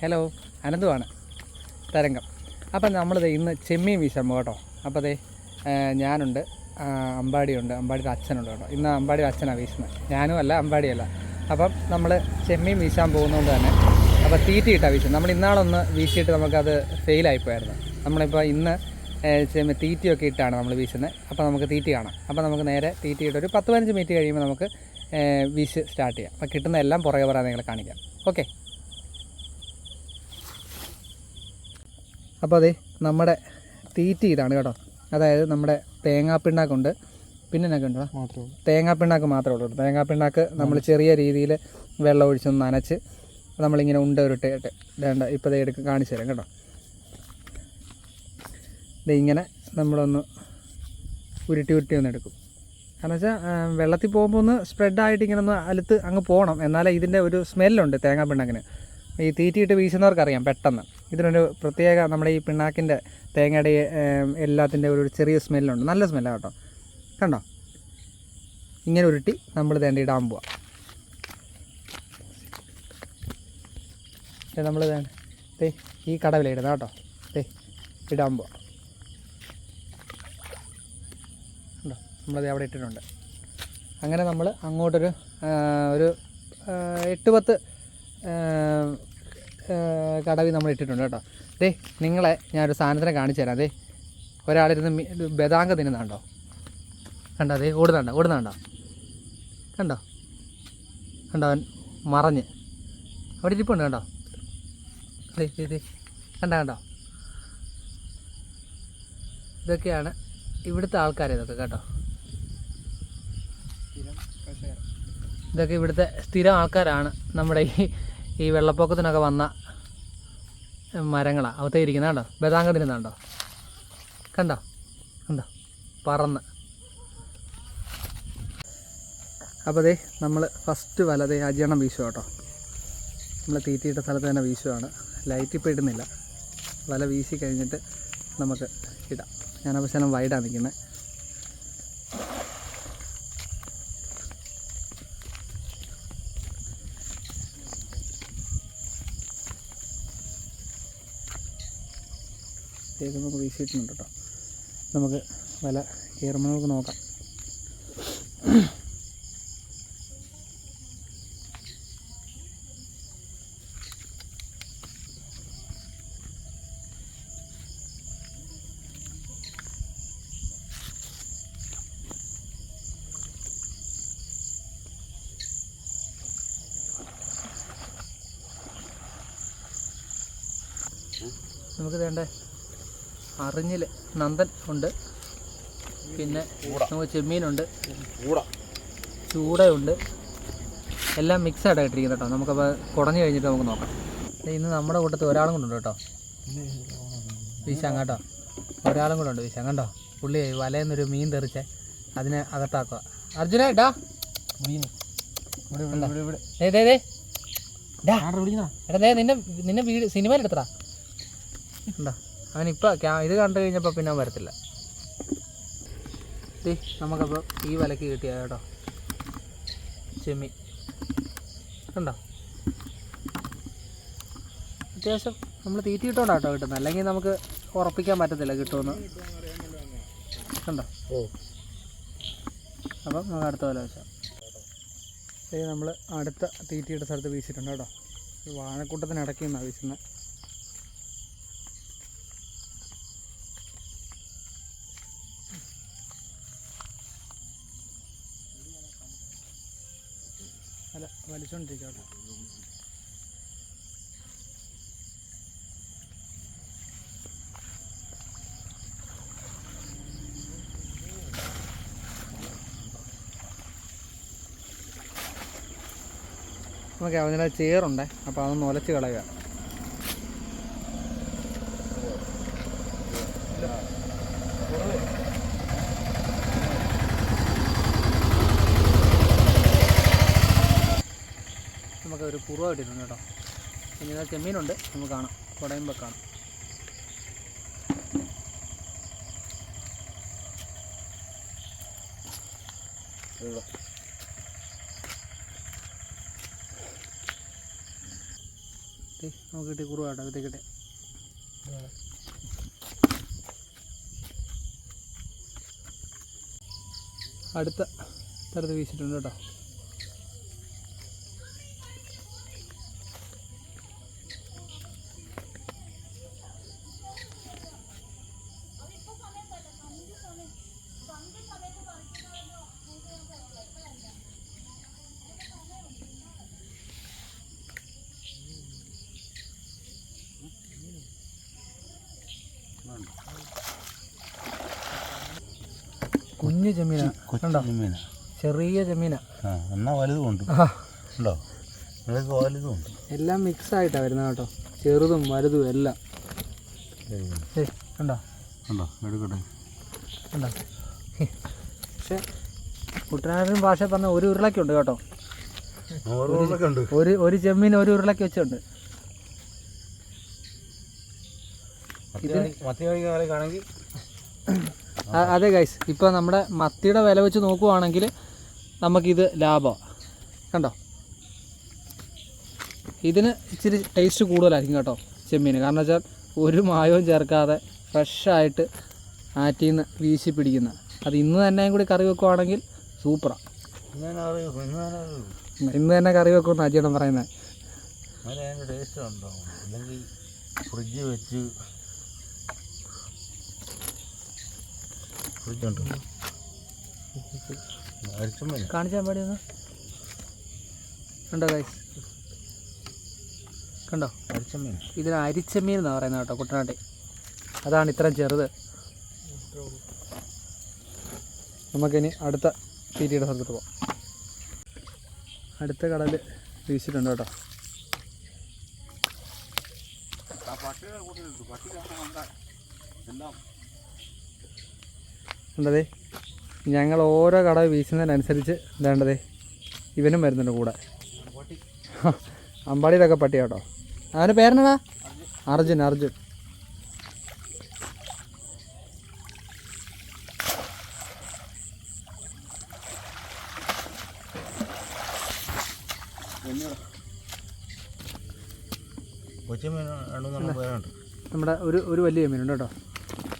Hello അനന്തുവാണ്. തരംഗം. അപ്പം നമ്മളിത് ഇന്ന് ചെമ്മീൻ വീശാൻ കേട്ടോ. അപ്പോൾ അതെ ഞാനുണ്ട്. അമ്പാടിയുണ്ട്. അമ്പാടിയുടെ അച്ഛനുണ്ട് കേട്ടോ. ഇന്ന് അമ്പാടിയുടെ അച്ഛനാണ് വീശുന്നത്. ഞാനും അല്ല അമ്പാടിയല്ല. അപ്പം നമ്മൾ ചെമ്മീൻ വീശാൻ പോകുന്നതുകൊണ്ട് തന്നെ അപ്പോൾ തീറ്റിയിട്ടാണ് വീശുന്നത്. നമ്മൾ ഇന്നാളൊന്ന് വീശിയിട്ട് നമുക്കത് ഫെയിലായിപ്പോയായിരുന്നു നമ്മളിപ്പോൾ ഇന്ന് ചെമ്മ തീറ്റിയൊക്കെ ഇട്ടാണ് നമ്മൾ വീശുന്നത്. അപ്പോൾ നമുക്ക് തീറ്റി കാണാം. അപ്പോൾ നമുക്ക് നേരെ തീറ്റിയിട്ട് ഒരു പത്ത് പതിനഞ്ച് മിനിറ്റ് കഴിയുമ്പോൾ നമുക്ക് വീശ് സ്റ്റാർട്ട് ചെയ്യാം. അപ്പോൾ കിട്ടുന്ന എല്ലാം പുറകെ പറയാൻ നിങ്ങളെ കാണിക്കാം. ഓക്കെ. അപ്പോൾ അതെ നമ്മുടെ തീറ്റ ഇതാണ് കേട്ടോ. അതായത് നമ്മുടെ തേങ്ങാപ്പിണ്ണാക്കുണ്ട്. പിന്നെ എന്നൊക്കെ ഉണ്ടോ തേങ്ങാപ്പിണ്ണാക്ക് മാത്രമേ ഉള്ളൂ തേങ്ങാപ്പിണ്ണാക്ക് നമ്മൾ ചെറിയ രീതിയിൽ വെള്ളം ഒഴിച്ചൊന്ന് നനച്ച് നമ്മളിങ്ങനെ ഉണ്ട ഉരുട്ടിയിട്ട് വേണ്ട ഇപ്പോൾ ഇതേ എടുക്കുക കാണിച്ചു തരാം കേട്ടോ. ഇത് ഇങ്ങനെ നമ്മളൊന്ന് ഉരുട്ടി ഉരുട്ടി ഒന്ന് എടുക്കും. കാരണം വെച്ചാൽ വെള്ളത്തിൽ പോകുമ്പോൾ ഒന്ന് സ്പ്രെഡായിട്ട് ഇങ്ങനെ ഒന്ന് അലുത്ത് അങ്ങ് പോകണം എന്നാലേ ഇതിന്റെ ഒരു സ്മെല്ലുണ്ട് തേങ്ങാ പിണ്ണാക്കിന് ഈ തീറ്റിയിട്ട് വീശുന്നവർക്കറിയാം പെട്ടെന്ന്. ഇതിനൊരു പ്രത്യേക നമ്മുടെ ഈ പിണ്ണാക്കിന്റെ തേങ്ങയുടെ എല്ലാത്തിന്റെ ഒരു ചെറിയ സ്മെല്ലുണ്ട്. നല്ല സ്മെല്ലാണ് കേട്ടോ. കണ്ടോ? ഇങ്ങനെ ഉരുട്ടി നമ്മൾ തേണ്ട ഇടാൻ പോവാം. നമ്മൾ ദേ ഈ ഇടുന്ന കേട്ടോ. ദേ ഇടാൻ പോവാം. കണ്ടോ? നമ്മളത് അവിടെ ഇട്ടിട്ടുണ്ട്. അങ്ങനെ നമ്മൾ അങ്ങോട്ടൊരു ഒരു എട്ട് പത്ത് കടവി നമ്മൾ ഇട്ടിട്ടുണ്ട് കേട്ടോ. ദേ നിങ്ങളെ ഞാനൊരു സാധനത്തിനെ കാണിച്ചു തരാം. ദേ ഒരാളിരുന്ന് ഇത് ബദാങ്ക തിന്നുന്നുണ്ടോ കണ്ടോ ദേ ഓടുന്നുണ്ടോ ഓടുന്നുണ്ടോ? കണ്ടോ? കണ്ടോ അവൻ മറഞ്ഞ്. അവിടെ ഇരിപ്പുണ്ട് കണ്ടോ? അതെ ദേ കണ്ടോ കണ്ടോ? ഇതൊക്കെയാണ് ഇവിടുത്തെ ആൾക്കാർ ഇതൊക്കെ കേട്ടോ. ഇതൊക്കെ ഇവിടുത്തെ സ്ഥിരം ആൾക്കാരാണ് നമ്മുടെ ഈ ഈ വെള്ളപ്പൊക്കത്തിനൊക്കെ വന്ന മരങ്ങളാണ് അവത്തേ ഇരിക്കുന്ന കണ്ടോ? ബദാങ്ക തിരുന്നാണ്ടോ കണ്ടോ? കണ്ടോ? പറന്ന്. അപ്പോൾ ദേ നമ്മൾ ഫസ്റ്റ് വല ദേ അജണം വീശുക കേട്ടോ. നമ്മൾ തീറ്റിയിട്ട സ്ഥലത്ത് തന്നെ വീശുവാണ്. ലൈറ്റ് ഇപ്പോൾ ഇടുന്നില്ല. വല വീശി കഴിഞ്ഞിട്ട് നമുക്ക് ഇടാം. ഞാനപ്പോൾ ശലം വൈഡാണ് നിൽക്കുന്നത് നമുക്ക് വീശിയിട്ടുണ്ട് കേട്ടോ. നമുക്ക് വല കയറുമ്പോൾ നമുക്ക് നോക്കാം. നമുക്ക് വേണ്ട? അറിഞ്ഞിൽ നന്ദൻ ഉണ്ട്. പിന്നെ നമുക്ക് ചെമ്മീനുണ്ട്. ചൂടയുണ്ട്. എല്ലാം മിക്സഡ് ആയിട്ടിരിക്കുന്നു കേട്ടോ. നമുക്കപ്പോൾ കുറഞ്ഞു കഴിഞ്ഞിട്ട് നമുക്ക് നോക്കാം. ഇന്ന് നമ്മുടെ കൂട്ടത്തിൽ ഒരാളും കൊണ്ടു കേട്ടോ. വീശാൻ കേട്ടോ. ഒരാളും കൂടെ ഉണ്ട് വീശാൻ കണ്ടോ? പുള്ളി വലയെന്നൊരു മീൻ തെറിച്ച് അതിനെ അകത്താക്കുക. അർജുന ദേ നിന്നെ നിന്നെ വീട് സിനിമയിൽ എടുത്തടാ ഉണ്ടോ അവനിപ്പോൾ ഇത് കണ്ടു കഴിഞ്ഞപ്പോൾ പിന്നെ വരത്തില്ല. നമുക്കപ്പോൾ ഈ വിലക്ക് കിട്ടിയ കേട്ടോ. ചെമ്മി കണ്ടോ? അത്യാവശ്യം നമ്മൾ തീറ്റിയിട്ടോണ്ടാ കേട്ടോ കിട്ടുന്നത് അല്ലെങ്കിൽ നമുക്ക് ഉറപ്പിക്കാൻ പറ്റത്തില്ല കിട്ടുമെന്ന് കണ്ടോ? അപ്പം നമുക്ക് അടുത്ത പോലെ വെച്ചാൽ നമ്മൾ അടുത്ത തീറ്റിയുടെ സ്ഥലത്ത് വീശിയിട്ടുണ്ട് കേട്ടോ. ഈ വാഴക്കൂട്ടത്തിനിടയ്ക്ക് നിന്നാണ് വീശുന്നത് അല്ല വലിച്ചോണ്ടിരിക്കാം കേട്ടോ നമുക്ക് അവനെ ചേറുണ്ടേ അപ്പോൾ അതൊന്ന് ഒലച്ച് കളയുക. ഇട്ടിട്ടുണ്ട് കേട്ടോ. പിന്നെ ഇതാ ചെമ്മീനുണ്ട് നമുക്ക് കാണാം. കുടയുമ്പോൾ കാണാം. നമുക്ക് കിട്ടി കുറുവ കേട്ടോ ഇത് അടുത്ത തരത്ത് വീശിട്ടുണ്ട് കേട്ടോ. കുഞ്ഞു ചെമ്മീന കണ്ടോ? മീന ചെറിയ ചെമ്മീന എന്നാ വലുതും ഉണ്ട് ആ. ഉണ്ടോ നിങ്ങൾക്ക് വലുതും എല്ലാം മിക്സ് ആയിട്ടാ വരുന്നത് കേട്ടോ. ചെറുതും വലുതും എല്ലാം. കണ്ടോ? കണ്ടോ? എടുക്കട്ടെ. കണ്ടോ? പക്ഷെ കുട്ടനാടൻ ഭാഷ പറഞ്ഞ ഒരു ഉരുളക്കുണ്ട് കേട്ടോ. ഒരു ഒരു ചെമ്മീൻ ഒരു ഉരുളക്ക് വെച്ചുണ്ട് മത്തി കാണിക്കുകയാണെങ്കിൽ ആ, അതെ ഗൈസ് ഇപ്പോൾ നമ്മുടെ മത്തിയുടെ വില വെച്ച് നോക്കുവാണെങ്കിൽ നമുക്കിത് ലാഭമാണ് കണ്ടോ? ഇതിന് ഇച്ചിരി ടേസ്റ്റ് കൂടുതലായിരിക്കും കേട്ടോ ചെമ്മീന്. കാരണം വെച്ചാൽ ഒരു മായവും ചേർക്കാതെ ഫ്രഷായിട്ട് ആറ്റിൽ നിന്ന് വീശി പിടിക്കുന്ന. അത് ഇന്ന് തന്നെ കൂടി കറി വെക്കുവാണെങ്കിൽ സൂപ്പറാണ് ഇന്ന് തന്നെ കറി വെക്കുമെന്ന് അജിയണം പറയുന്നത്. ടേസ്റ്റ് ഉണ്ടോ? അല്ലെങ്കിൽ ഫ്രിഡ്ജ് വെച്ച് ഫ്രിഡ്ജ് ഉണ്ട് അരിച്ചമ്മ കാണിച്ചാൽ പാടി ഒന്ന്. കണ്ടോ ഗൈസ് കണ്ടോ? ഇതിന് അരിച്ചമീൻ എന്നാണ് പറയുന്നത് കേട്ടോ കുട്ടനാട്ടി. അതാണ് ഇത്രയും ചെറുത്. നമുക്കിനി അടുത്ത തീറ്റിയുടെ സ്ഥലത്തോട്ട് പോകാം അടുത്ത കടൽ വീശിട്ടുണ്ട് കേട്ടോ. ഉണ്ടതേ ഞങ്ങൾ ഓരോ കട വീശുന്നതിനനുസരിച്ച് വേണ്ടത് ഇവനും വരുന്നുണ്ട് കൂടെ. അമ്പാടിയിലൊക്കെ പട്ടി കേട്ടോ അവന്റെ പേരെന്നാ? അർജുൻ അർജുൻ. നമ്മുടെ ഒരു ഒരു വലിയ മീനുണ്ട് കേട്ടോ.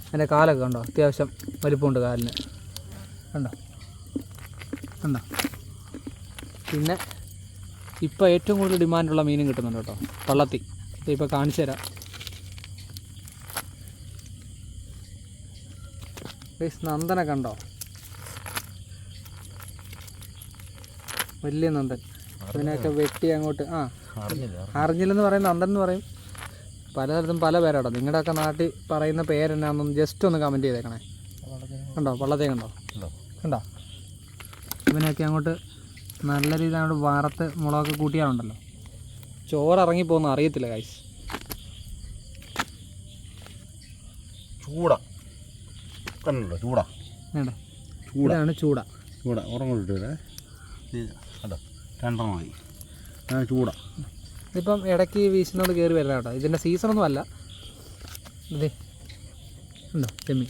അതിന്റെ കാലൊക്കെ കണ്ടോ? അത്യാവശ്യം വലിപ്പമുണ്ട് കാലിന്. കണ്ടോ? കണ്ടോ? പിന്നെ ഇപ്പോൾ ഏറ്റവും കൂടുതൽ ഡിമാൻഡുള്ള മീനും കിട്ടുന്നുണ്ട് കേട്ടോ. പള്ളത്തി. ഇപ്പോൾ കാണിച്ചു തരാം. ഗൈസ് നന്ദനെ കണ്ടോ? വലിയ നന്ദൻ. അതിനെയൊക്കെ വെട്ടി അങ്ങോട്ട് ആ അറിഞ്ഞില്ല. അറിഞ്ഞില്ലെന്ന് പറയും നന്ദൻ എന്ന് പറയും. പലതരത്തും പല പേരാട്ടോ. നിങ്ങളുടെയൊക്കെ നാട്ടിൽ പറയുന്ന പേരെന്നാന്നും ജസ്റ്റ് ഒന്ന് കമന്റ് ചെയ്തേക്കണേ. കണ്ടോ? വള്ളത്തെ കണ്ടോ? ഉണ്ടോ? കണ്ടോ? ഇവനെയൊക്കെ അങ്ങോട്ട് നല്ല രീതിയിൽ അങ്ങോട്ട് വറുത്ത് മുളകൊക്കെ കൂട്ടിയാണുണ്ടല്ലോ. ചോറ് ഇറങ്ങിപ്പോകുന്ന അറിയത്തില്ല കായ്സ് ചൂട. കണ്ടല്ലോ ചൂട. വേണ്ട ചൂട. ചൂട. ചൂട. ഉറങ്ങിട്ട് കണ്ടോ? രണ്ടെണ്ണമായി ആ ചൂട. ഇതിപ്പം ഇടയ്ക്ക് വീശുന്നത് കയറി വരുന്ന കേട്ടോ. ഇതിന്റെ സീസണൊന്നും അല്ല. ഇതേ ഉണ്ടോ? ചെമ്മി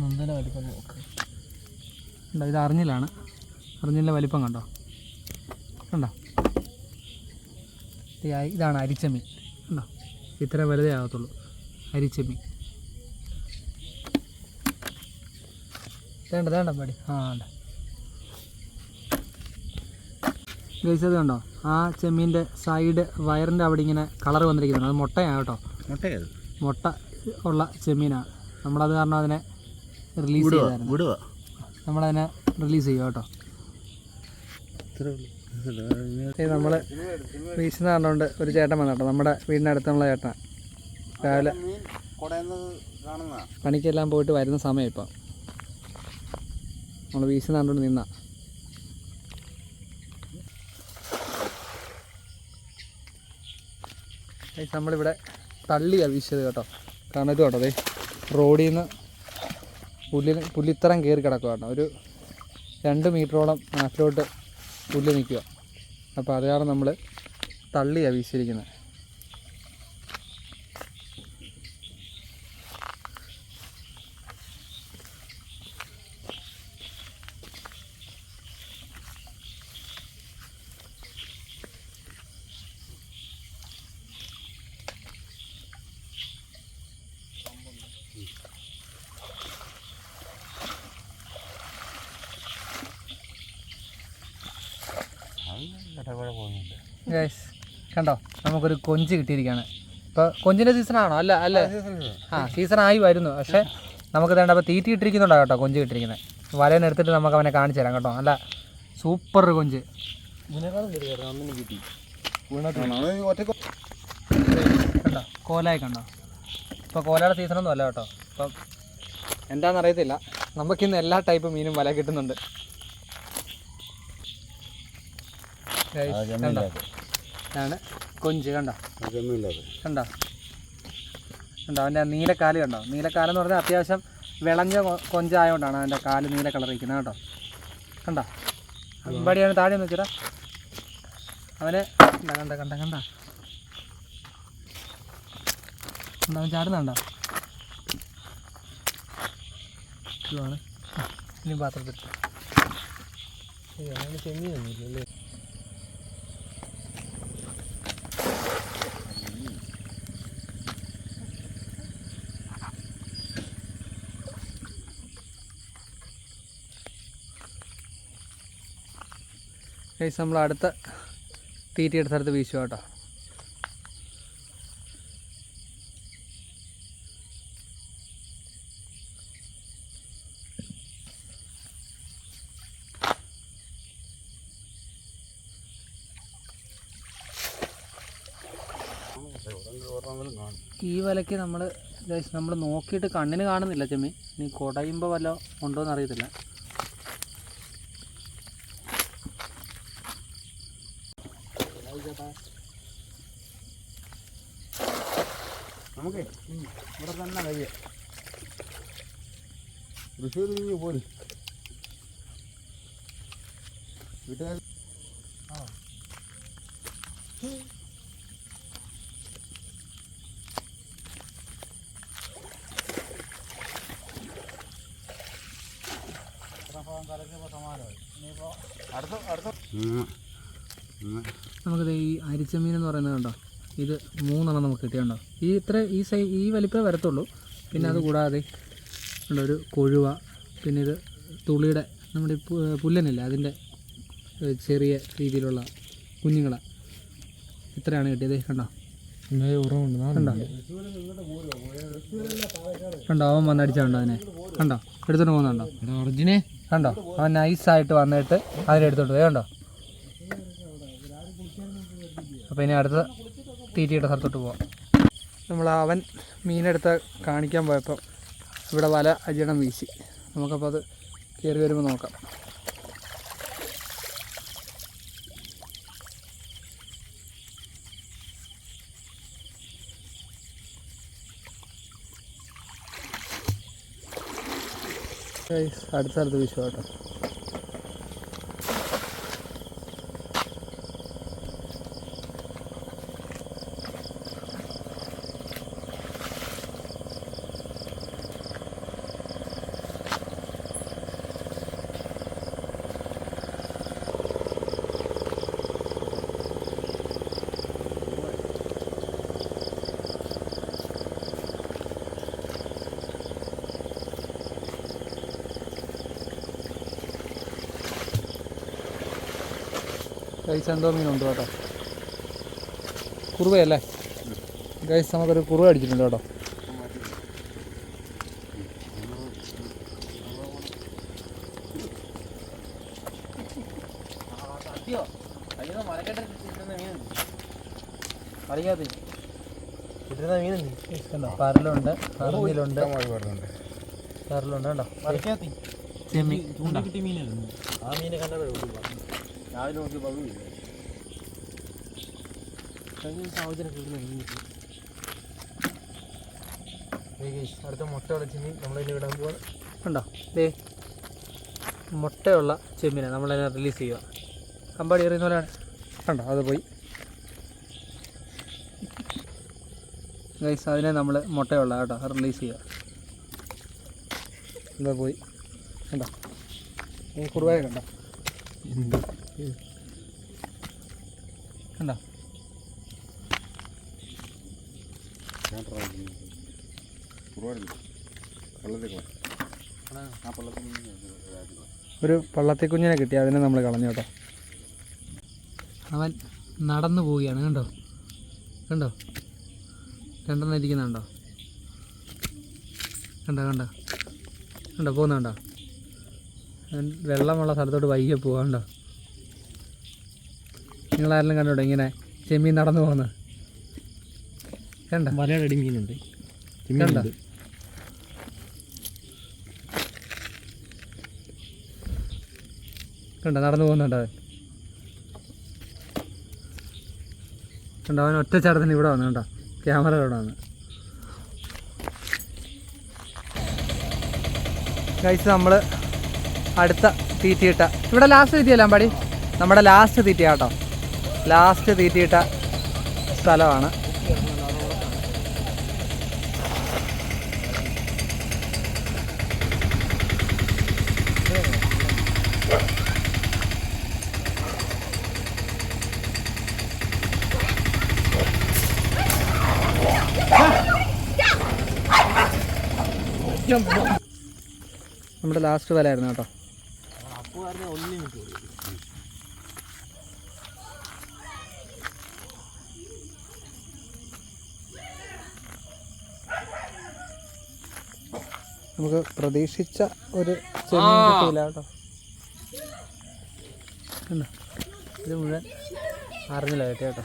നന്ദന വലിപ്പം നോക്ക്. ഉണ്ടോ? ഇത് അറിഞ്ഞിലാണ് അറിഞ്ഞില്ല വലിപ്പം കണ്ടോ? കണ്ടോ ഇത് ഇതാണ് അരിച്ചമീൻ കണ്ടോ ഇത്ര വലുതേ ആകത്തുള്ളൂ. അരിച്ചമീൻ വേണ്ട വേണ്ട പടി ആ വേണ്ട. ഗൈസ് അത് കണ്ടോ ആ ചെമ്മീന്റെ സൈഡ് വയറിന്റെ അവിടെ ഇങ്ങനെ കളർ വന്നിരിക്കുന്നുണ്ട്. അത് മുട്ടയാണ് കേട്ടോ. മുട്ടയത് മുട്ട ഉള്ള ചെമ്മീനാണ് നമ്മളത് കാരണം അതിനെ റിലീസ് ചെയ്തായിരുന്നു. നമ്മളതിനെ റിലീസ് ചെയ്യുക കേട്ടോ? നമ്മൾ വീശുന്ന കണ്ടുകൊണ്ട് ഒരു ചേട്ടൻ വന്നു കേട്ടോ. നമ്മുടെ വീടിന്റെ അടുത്തുള്ള ചേട്ടനാണ് രാവിലെ പണിക്കെല്ലാം പോയിട്ട് വരുന്ന സമയം ഇപ്പം. നമ്മൾ വീശുന്ന കണ്ടുകൊണ്ട് നിന്ന. നമ്മളിവിടെ തള്ളി വീശിയത് കേട്ടോ. കാരണം ഇത് കേട്ടോ അതെ റോഡിൽ നിന്ന് പുല്ലിന് പുല്ലിത്തരം കയറി കിടക്കുക കേട്ടോ. ഒരു രണ്ട് മീറ്ററോളം നാട്ടിലോട്ട് പുല്ല് നിൽക്കുക അപ്പോൾ അത് നമ്മൾ തള്ളി വീശിയിരിക്കുന്നത് ഗൈസ് കണ്ടോ? നമുക്കൊരു കൊഞ്ച് കിട്ടിയിരിക്കുകയാണ് ഇപ്പോൾ കൊഞ്ചിന്റെ സീസണാണോ അല്ല അല്ല. ആ സീസൺ ആയി വരുന്നു. പക്ഷെ നമുക്ക് വേണ്ട അപ്പോൾ തീറ്റി ഇട്ടിരിക്കുന്നുണ്ടോ കേട്ടോ കൊഞ്ച് കിട്ടിയിരിക്കുന്നത് വലയെന്ന് എടുത്തിട്ട് നമുക്ക് അവനെ കാണിച്ചു തരാം കേട്ടോ. നല്ല സൂപ്പർ കൊഞ്ച്. കണ്ടോ? കോലായി കണ്ടോ? ഇപ്പോൾ കോലയുടെ സീസണൊന്നും അല്ല കേട്ടോ. ഇപ്പം എന്താണെന്ന് അറിയത്തില്ല. നമുക്കിന്ന് എല്ലാ ടൈപ്പ് മീനും വല കിട്ടുന്നുണ്ട്. കണ്ടോ? ഇതാണ് കൊഞ്ച് കണ്ടോ? കണ്ടോ? കണ്ടോ? അവന്റെ നീലക്കാൽ കണ്ടോ? നീലക്കാലം എന്ന് പറഞ്ഞാൽ അത്യാവശ്യം വിളഞ്ഞ കൊഞ്ചായതുകൊണ്ടാണ് അവന്റെ കാൽ നീല കളർ ഇരിക്കുന്നത് കേട്ടോ. കണ്ടോ? അമ്പടിയാണ് താഴെ ഒന്ന് വെച്ചിടാ. അവന് കണ്ട കണ്ട കണ്ട കണ്ട? അവൻ ചാടുന്നുണ്ടോ ഇനി പാത്രത്തിൽ ചെമ്മീനൊന്നുമില്ലല്ലേ ഗൈസ് നമ്മൾ അടുത്ത തീറ്റി എടുത്ത സ്ഥലത്ത് വീശുക കേട്ടോ. ഈ വലയ്ക്ക് നമ്മൾ നമ്മൾ നോക്കിയിട്ട് കണ്ണിന് കാണുന്നില്ല ചെമ്മി ഇനി കുടയുമ്പോൾ വല്ല ഉണ്ടോ എന്ന് അറിയത്തില്ല നമുക്കേ ഇവിടെ തന്നെ കഴിയാം തൃശ്ശൂർ നീ പോര് വീട്ടുകാർ അടുത്ത നമുക്കിത് ഈ അരിച്ചമീൻ എന്ന് പറയുന്നത് കണ്ടോ? ഇത് മൂന്നെണ്ണം നമുക്ക് കിട്ടിയുണ്ടോ ഈ ഇത്ര ഈ സൈ ഈ വലിപ്പമേ വരത്തുള്ളൂ. പിന്നെ അത് കൂടാതെ ഉള്ള ഒരു കൊഴുവ പിന്നെ ഇത് തുളിയുടെ നമ്മുടെ പുല്ലനില്ല അതിന്റെ ചെറിയ രീതിയിലുള്ള കുഞ്ഞുങ്ങളെ. ഇത്രയാണ് കിട്ടിയത് കണ്ടോ? കണ്ടോ? കണ്ടോ? അവൻ വന്നടിച്ചുണ്ടോ അതിനെ കണ്ടോ എടുത്തോണ്ട് പോകുന്നുണ്ടോ ഒറിജിനെ കണ്ടോ? അവൻ നൈസായിട്ട് വന്നിട്ട് അതിലെടുത്തോട്ട് പോയി കണ്ടോ? അപ്പോൾ ഇനി അടുത്ത തീറ്റിയുടെ സ്ഥലത്തോട്ട് പോവാം. നമ്മൾ അവൻ മീനെടുത്ത് കാണിക്കാൻ പോയപ്പോൾ ഇവിടെ വല അജിടം വീശി. നമുക്കപ്പോൾ അത് കയറി വരുമ്പോൾ നോക്കാം. അടുത്ത സ്ഥലത്ത് വീശുക ഗൈസ് എന്തോ മീനുണ്ട് കേട്ടോ. കുറുവയല്ലേ? ഗൈസ് നമുക്കൊരു കുറുവ അടിച്ചിട്ടുണ്ട് കേട്ടോ. അറിയാതെ കിട്ടുന്ന മീനെന്തി കണ്ടോ പരലുണ്ട് പറമ്പിലുണ്ട് പരലുണ്ട്. കണ്ടോ ചെമ്മീൻ കിട്ടിയ മീനല്ലേ? ആ മീനെ കണ്ടപ്പോഴേ രാവിലെ നോക്കി പകുതി. കഴിഞ്ഞ സാഹചര്യം കിട്ടുന്ന മീൻ കിട്ടി ദേ guys, അടുത്ത മുട്ട ഉള്ള ചെമ്മീൻ നമ്മളതിന് വിടാൻ പോവാണ്. കണ്ടോ ദേ മുട്ടയുള്ള ചെമ്മീനെ നമ്മളതിനെ റിലീസ് ചെയ്യുക. അമ്പാടി എറിയുന്ന പോലെയാണ്. കണ്ടോ? അത് പോയി. ഗൈസ് അതിനെ നമ്മൾ മുട്ടയുള്ള കേട്ടോ റിലീസ് ചെയ്യുക. എന്താ പോയി. കണ്ടോ? ഈ കുറുവായ കണ്ടോ? കണ്ടോ? ഒരു പള്ളത്തി കുഞ്ഞിനെ കിട്ടി അതിനെ നമ്മൾ കളഞ്ഞു കേട്ടോ. അവൻ നടന്നു പോവുകയാണ് കണ്ടോ? കണ്ടോ? രണ്ടെണ്ണം ഇരിക്കുന്നുണ്ടോ കണ്ടോ? കണ്ടോ കണ്ടോ? പോകുന്നുണ്ടോ വെള്ളമുള്ള സ്ഥലത്തോട്ട് വൈകി പോവാണ്ടോ നിങ്ങളാരെല്ലാം കണ്ടോ ഇങ്ങനെ ചെമ്മീൻ നടന്നു പോകുന്നത്? കണ്ടോ? വലയുടെ മീനുണ്ട്. കണ്ടോ? കണ്ടോ? നടന്നു പോകുന്നുണ്ട് അവൻ. കണ്ടോ? അവൻ ഒറ്റ ചടത്തിന് ഇവിടെ വന്നു കണ്ടോ? ക്യാമറ ഇവിടെ വന്നു. കഴിച്ച് നമ്മൾ അടുത്ത തീറ്റയിട്ട ഇവിടെ ലാസ്റ്റ് തീറ്റയല്ല അമ്പാടി? നമ്മുടെ ലാസ്റ്റ് തീറ്റ കേട്ടോ ലാസ്റ്റ് തീറ്റിയിട്ട സ്ഥലമാണ്. നമ്മുടെ ലാസ്റ്റ് വിലയായിരുന്നു കേട്ടോ. നമുക്ക് പ്രതീക്ഷിച്ച ഒരു ചെമ്മീൻ കിട്ടിയില്ല കേട്ടോ? ഇത് മുഴുവൻ അറിഞ്ഞില്ല കേട്ടോ കേട്ടോ.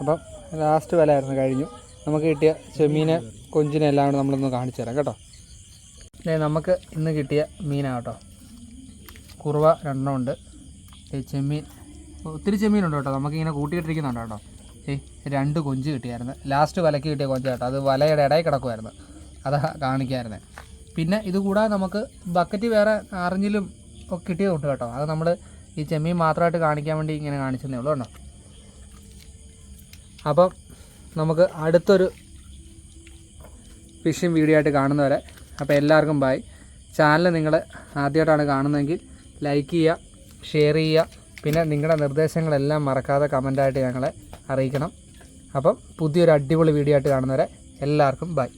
അപ്പം ലാസ്റ്റ് വിലയായിരുന്നു കഴിഞ്ഞു. നമുക്ക് കിട്ടിയ ചെമ്മീനെ കൊഞ്ചിനെ എല്ലാം കൂടെ നമ്മളൊന്ന് കാണിച്ചു തരാം കേട്ടോ. അല്ലേ നമുക്ക് ഇന്ന് കിട്ടിയ മീനാണ് കേട്ടോ. കുറുവ രണ്ടെണ്ണം ഉണ്ട്. ചെമ്മീൻ. ഒത്തിരി ചെമ്മീനുണ്ട് കേട്ടോ. നമുക്കിങ്ങനെ കൂട്ടിയിട്ടിരിക്കുന്നുണ്ട് കേട്ടോ. രണ്ട് കൊഞ്ച് കിട്ടിയായിരുന്നു. ലാസ്റ്റ് വലയ്ക്ക് കിട്ടിയ കൊഞ്ച് കേട്ടോ. അത് വലയുടെ ഇടയിൽ കിടക്കുമായിരുന്നു അതാ കാണിക്കായിരുന്നത് പിന്നെ ഇത് കൂടാതെ നമുക്ക് ബക്കറ്റ് വേറെ ആറിഞ്ഞിലും ഒക്കെ കിട്ടിയതുണ്ട് കേട്ടോ. അത് നമ്മൾ ഈ ചെമ്മീൻ മാത്രമായിട്ട് കാണിക്കാൻ വേണ്ടി ഇങ്ങനെ കാണിച്ചതേ ഉള്ളൂ കേട്ടോ. അപ്പം നമുക്ക് അടുത്തൊരു ഫിഷിംഗ് വീഡിയോ ആയിട്ട് കാണുന്നവരെ അപ്പോൾ എല്ലാവർക്കും ബൈ ചാനൽ നിങ്ങൾ ആദ്യമായിട്ടാണ് കാണുന്നതെങ്കിൽ ലൈക്ക് ചെയ്യുക ഷെയർ ചെയ്യുക പിന്നെ നിങ്ങളുടെ നിർദ്ദേശങ്ങളെല്ലാം മറക്കാതെ കമന്റായിട്ട് ഞങ്ങളെ അറിയിക്കണം. അപ്പം പുതിയൊരു അടിപൊളി വീഡിയോ ആയിട്ട് കാണുന്നവരെ എല്ലാവർക്കും ബൈ